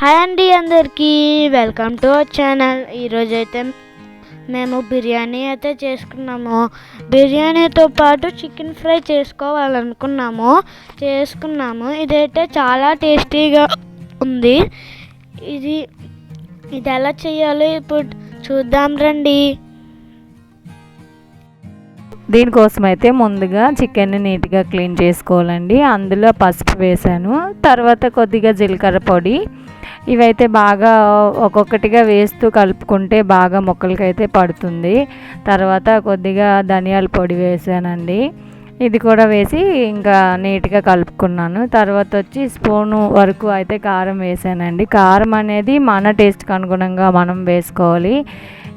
Hi అండి అందరికీ welcome to our channel. ఈరోజు అయితే మేము బిర్యానీ అయితే చేసుకున్నాము. బిర్యానీతో పాటు చికెన్ ఫ్రై చేసుకోవాలనుకున్నాము. చేసుకున్నాము. ఇదైతే చాలా టేస్టీగా ఉంది. ఇది ఇది ఎలా చేయాలో ఇప్పుడు చూద్దాం రండి. దీనికోసం అయితే ముందుగా చికెన్ని నీట్గా క్లీన్ చేసుకోవాలండి. అందులో పసుపు వేసాను. తర్వాత కొద్దిగా జీలకర్ర పొడి. ఇవైతే బాగా ఒక్కొక్కటిగా వేస్తూ కలుపుకుంటే బాగా మొక్కలకైతే పడుతుంది. తర్వాత కొద్దిగా ధనియాల పొడి వేసానండి. ఇది కూడా వేసి ఇంకా నీట్గా కలుపుకున్నాను. తర్వాత వచ్చి స్పూను వరకు అయితే కారం వేసానండి. కారం అనేది మన టేస్ట్కి అనుగుణంగా మనం వేసుకోవాలి.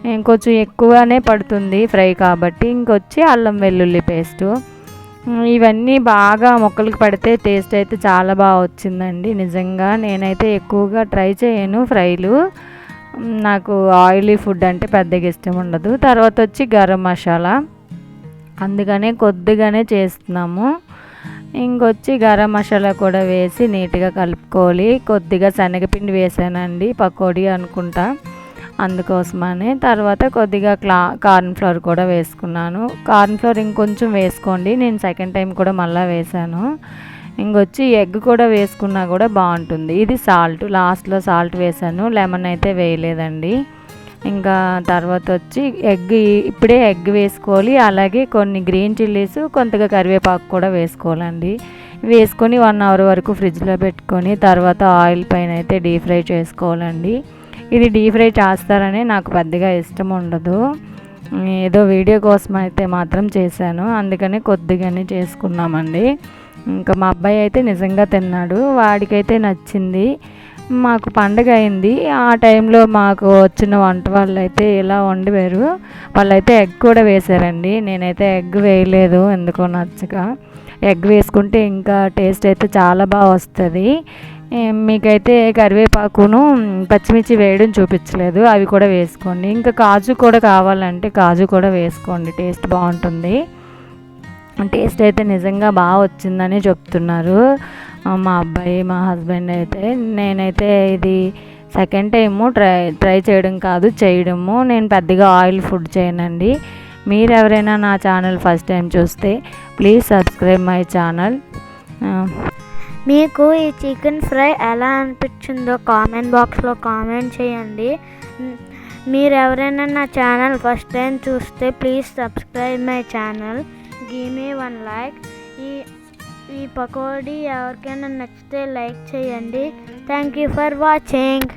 ఇంకొంచెం ఎక్కువనే పడుతుంది ఫ్రై కాబట్టి ఇంకొచ్చి అల్లం వెల్లుల్లి పేస్టు. ఇవన్నీ బాగా మొక్కలకు పడితే టేస్ట్ అయితే చాలా బాగా వచ్చిందండి. నిజంగా నేనైతే ఎక్కువగా ట్రై చేయను ఫ్రైలు. నాకు ఆయిలీ ఫుడ్ అంటే పెద్దగా ఇష్టం ఉండదు. తర్వాత వచ్చి గరం మసాలా. అందుకనే కొద్దిగానే చేస్తున్నాము. ఇంకొచ్చి గరం మసాలా కూడా వేసి నీట్గా కలుపుకోవాలి. కొద్దిగా శనగపిండి వేసానండి పకోడీ అనుకుంటా. అందుకోసమని తర్వాత కొద్దిగా క్లా కార్న్ ఫ్లోర్ కూడా వేసుకున్నాను. కార్న్ ఫ్లోర్ ఇంకొంచెం వేసుకోండి. నేను సెకండ్ టైం కూడా మళ్ళీ వేసాను ఇంకొచ్చి ఎగ్ కూడా వేసుకున్నా కూడా బాగుంటుంది. ఇది సాల్ట్ లాస్ట్లో సాల్ట్ వేసాను లెమన్ అయితే వేయలేదండి. ఇంకా తర్వాత వచ్చి ఎగ్ ఇప్పుడే ఎగ్ వేసుకోవాలి. అలాగే కొన్ని గ్రీన్ చిల్లీస్ కొంతగా కరివేపాకు కూడా వేసుకోవాలండి. వేసుకొని వన్ అవర్ వరకు ఫ్రిడ్జ్లో పెట్టుకొని తర్వాత ఆయిల్ పైన అయితే డీప్ ఫ్రై చేసుకోవాలండి. ఇది డీప్ ఫ్రై చేస్తారని నాకు పెద్దగా ఇష్టం ఉండదు. ఏదో వీడియో కోసం అయితే మాత్రం చేశాను. అందుకని కొద్దిగానే చేసుకున్నామండి. ఇంకా మా అబ్బాయి అయితే నిజంగా తిన్నాడు. వాడికైతే నచ్చింది. మాకు పండగ అయింది. ఆ టైంలో మాకు వచ్చిన వంట వాళ్ళు అయితే ఇలా వండివారు వాళ్ళైతే ఎగ్ కూడా వేశారండి. నేనైతే ఎగ్ వేయలేదు. ఎందుకో నచ్చక. ఎగ్ వేసుకుంటే ఇంకా టేస్ట్ అయితే చాలా బాగా వస్తుంది. మీకైతే కరివేపాకును పచ్చిమిర్చి వేయడం చూపించలేదు. అవి కూడా వేసుకోండి. ఇంకా కాజు కూడా కావాలంటే కాజు కూడా వేసుకోండి. టేస్ట్ బాగుంటుంది. టేస్ట్ అయితే నిజంగా బాగా వచ్చిందని చెప్తున్నారు. మా అబ్బాయి మా హస్బెండ్ అయితే. నేనైతే ఇది సెకండ్ టైము ట్రై ట్రై చేయడం కాదు చేయడము. నేను పెద్దగా ఆయిల్ ఫుడ్ చేయనండి. మీరు ఎవరైనా నా ఛానల్ ఫస్ట్ టైం చూస్తే ప్లీజ్ సబ్స్క్రైబ్ మై ఛానల్. మీకు ఈ చికెన్ ఫ్రై ఎలా అనిపించిందో కామెంట్ బాక్స్లో కామెంట్ చేయండి. మీరు ఎవరైనా నా ఛానల్ ఫస్ట్ టైం చూస్తే please subscribe my channel. Give me one like. ఈ ఈ పకోడీ ఎవరికైనా నచ్చితే లైక్ చేయండి. Thank you for watching.